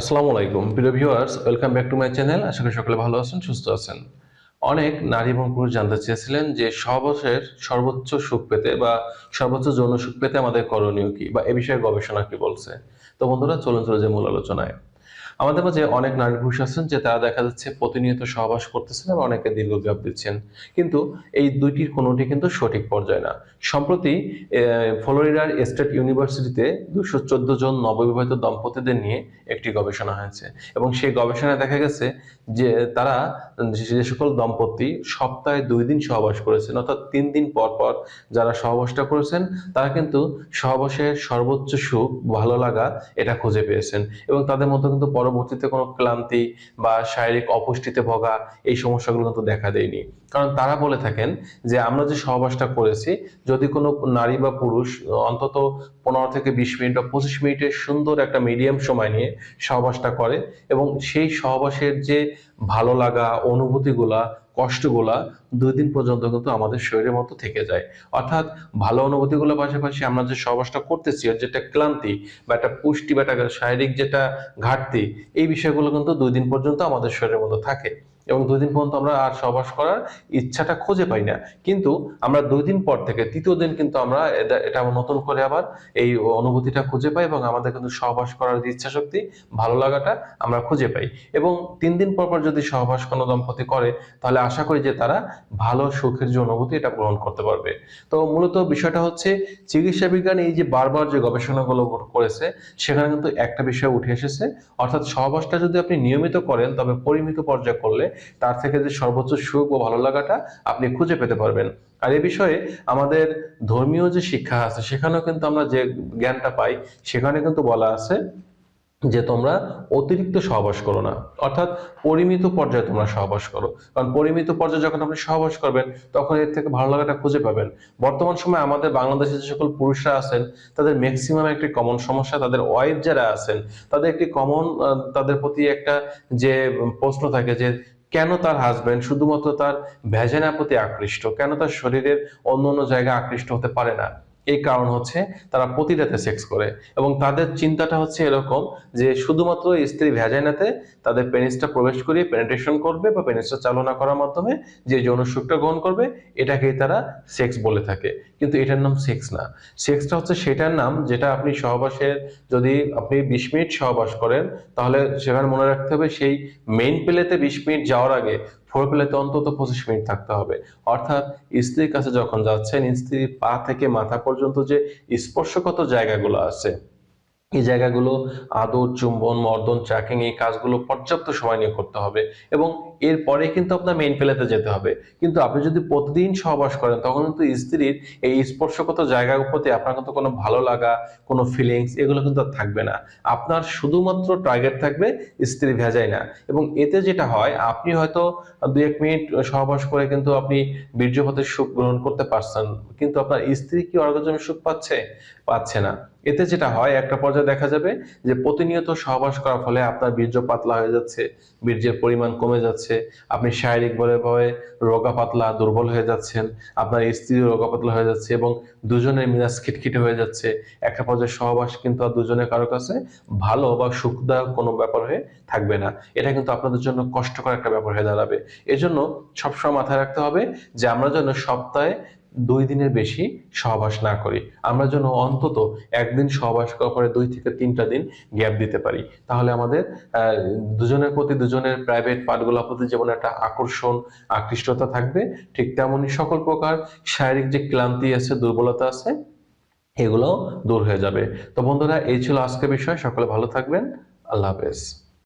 আসসালামু আলাইকুম। প্রিয় viewers welcome back to my channel আশা করি সকলে ভালো আছেন, সুস্থ আছেন। অনেক নারী এবং পুরুষ জানতে চেয়েছিলেন যে সহবাসের সর্বোচ্চ সুখ পেতে বা সর্বোচ্চ যৌন সুখ পেতে আমাদের করণীয় কি বা এ বিষয়ে গবেষণা কি বলছে। তো বন্ধুরা, চলুন চলে যে মূল আলোচনায়। আমাদের মাঝে অনেক নারী পুরুষ আছেন যে তারা দেখা যাচ্ছে প্রতিনিয়ত সহবাস করতেছেন এবং অনেকে দীর্ঘ দিচ্ছেন। কিন্তু এই দুইটির কোনোটি কিন্তু সঠিক পর্যায়ে না। সম্প্রতি ফ্লোরিডার স্টেট ইউনিভার্সিটিতে দুশো চোদ্দ জন নববিবাহিত দম্পতিদের নিয়ে একটি গবেষণা হয়েছে এবং সেই গবেষণায় দেখা গেছে যে তারা যে সকল দম্পতি সপ্তাহে দুই দিন সহবাস করেছেন, অর্থাৎ তিন দিন পর পর যারা সহবাসটা করেছেন, তারা কিন্তু সহবাসের সর্বোচ্চ সুখ, ভালো লাগা এটা খুঁজে পেয়েছেন এবং তাদের মধ্যে কিন্তু পরবর্তীতে কোনো ক্লান্তি বা শারীরিক অপুষ্টিতে ভোগা এই সমস্যাগুলো কিন্তু দেখা দেয়নি। কারণ তারা বলে থাকেন যে, আমরা যে সহবাসটা করেছি, যদি কোনো নারী বা পুরুষ অন্তত পনেরো থেকে বিশ মিনিট বা পঁচিশ মিনিটের সুন্দর একটা মিডিয়াম সময় নিয়ে সহবাসটা করে এবং সেই সহবাসের যে ভালো লাগা, অনুভূতিগুলা কষ্টগুলা দুই দিন পর্যন্ত কিন্তু আমাদের শরীরের মতো থেকে যায়। অর্থাৎ ভালো অনুভূতিগুলোর পাশাপাশি আমরা যে সবাসটা করতেছি যেটা ক্লান্তি বা একটা পুষ্টি বা একটা শারীরিক যেটা ঘাটতি, এই বিষয়গুলো কিন্তু দুই দিন পর্যন্ত আমাদের শরীরের মধ্যে থাকে। এবং দুই দিন পর্যন্ত আমরা আর সহবাস করার ইচ্ছাটা খুঁজে পাই না। কিন্তু আমরা দুই দিন পর থেকে, তৃতীয় দিন কিন্তু আমরা এটা- নতুন করে আবার এই অনুভূতিটা খুঁজে পাই এবং আমাদের কিন্তু সহবাস করার যে ইচ্ছা শক্তি ভালো লাগাটা আমরা খুঁজে পাই। এবং তিন দিন পর পর যদি সহবাস কোনো দম্পতি করে, তাহলে আশা করি যে তারা ভালো সুখের যে অনুভূতি এটা গ্রহণ করতে পারবে। তো মূলত বিষয়টা হচ্ছে, চিকিৎসা বিজ্ঞান এই যে বারবার যে গবেষণাগুলো করেছে, সেখানে কিন্তু একটা বিষয় উঠে এসেছে। অর্থাৎ সহবাসটা যদি আপনি নিয়মিত করেন, তবে পরিমিত পর্যায়ে করলে তার থেকে যে সর্বোচ্চ সুখ ও ভালো লাগাটা আপনি খুঁজে পেতে পারবেন। আর এ বিষয়ে আমাদের ধর্মীয় যে শিক্ষা আছে, সেখানেও কিন্তু আমরা যে জ্ঞানটা পাই, সেখানে কিন্তু বলা আছে যে তোমরা অতিরিক্ত সহবাস করো না। অর্থাৎ পরিমিত পর্যায়ে তোমরা সহবাস করো। কারণ পরিমিত পর্যায়ে যখন আপনি সহবাস করবেন, তখন এর থেকে ভালো লাগাটা খুঁজে পাবেন। বর্তমান সময়ে আমাদের বাংলাদেশে যে সকল পুরুষরা আছেন, তাদের ম্যাক্সিমাম একটি কমন সমস্যা, তাদের ওয়াইফ যারা আছেন, তাদের একটি কমন তাদের প্রতি একটা যে প্রশ্ন থাকে যে কেন তার হাজব্যান্ড শুধুমাত্র তার ভ্যাজেনার প্রতি আকৃষ্ট? কেন তার শরীরের অন্য অন্য জায়গায় আকৃষ্ট হতে পারে না? এই কারণ হচ্ছে তারা প্রতি রাতে সেক্স করে এবং তাদের চিন্তাটা হচ্ছে এরকম যে শুধুমাত্র স্ত্রী ভ্যাজাইনাতে তাদের পেনিসটা প্রবেশ করিয়ে পেনিট্রেশন করবে বা পেনিসটা চালনা করার মাধ্যমে যে যৌন সুখটা গ্রহণ করবে, এটাকেই তারা সেক্স বলে থাকে। কিন্তু এটার নাম সেক্স না। সেক্সটা হচ্ছে সেটার নাম যেটা আপনি সহবাসের যদি আপনি বিশ মিনিট সহবাস করেন, তাহলে সেখানে মনে রাখতে হবে সেই মেইন প্লেতে বিশ মিনিট যাওয়ার আগে ফোর প্লেতে অন্তত পঁচিশ মিনিট থাকতে হবে। অর্থাৎ স্ত্রীর কাছে যখন যাচ্ছেন, স্ত্রীর পা থেকে মাথা পর্যন্ত যে স্পর্শগত জায়গাগুলো আছে এই জায়গাগুলো আদর, চুম্বন, মর্দন ট্র্যাকিং এই কাজগুলো পর্যাপ্ত সময় নিয়ে করতে হবে এবং এরপরে কিন্তু আপনার মেইন প্লেতে যেতে হবে। কিন্তু আপনি যদি প্রতিদিন সহবাস করেন, তখন কিন্তু স্ত্রীর এই স্পর্শগত জায়গার প্রতি আপনার কিন্তু কোনো ভালো লাগা, কোনো ফিলিংস এগুলো কিন্তু আর থাকবে না। আপনার শুধুমাত্র টার্গেট থাকবে স্ত্রী ভেজায় না। এবং এতে যেটা হয়, আপনি হয়তো দুই এক মিনিট সহবাস করে কিন্তু আপনি বীর্যপথের সুখ গ্রহণ করতে পারছেন, কিন্তু আপনার স্ত্রী কি অর্গাজমের সুখ পাচ্ছে? পাচ্ছে না। এতে যেটা হয়, একটা পর্যায়ে দেখা যাবে যে প্রতিনিয়ত সহবাস করার ফলে আপনার বীর্য পাতলা হয়ে যাচ্ছে, বীর্যের পরিমাণ কমে যাচ্ছে, আপনি শারীরিকভাবে রোগা পাতলা, দুর্বল হয়ে যাচ্ছেন, আপনার স্ত্রী রোগা পাতলা হয়ে যাচ্ছে এবং দুজনের মিজাজ খিটখিটে হয়ে যাচ্ছে। একটা পর্যায়ে সহবাস কিন্তু আর দুজনের কারও কাছে ভালো বা সুখদায়ক কোনো ব্যাপার হয়ে থাকবে না। এটা কিন্তু আপনাদের জন্য কষ্টকর একটা ব্যাপার হয়ে দাঁড়াবে। এজন্য সবসময় মাথায় রাখতে হবে যে আমরা যেন সপ্তাহে দুই দিনের বেশি সহবাস না করি। আমরা যেন অন্তত একদিন সহবাস করার পরে দুই থেকে তিনটা দিন গ্যাপ দিতে পারি। তাহলে আমাদের দুজনের প্রতি দুজনের প্রাইভেট পার্টগুলোর প্রতি যেমন একটা আকর্ষণ, আকৃষ্টতা থাকবে, ঠিক তেমনই সকল প্রকার শারীরিক যে ক্লান্তি আছে, দুর্বলতা আছে, এগুলো দূর হয়ে যাবে। তো বন্ধুরা, এই ছিল আজকের বিষয়। সকলে ভালো থাকবেন। আল্লাহ হাফেজ।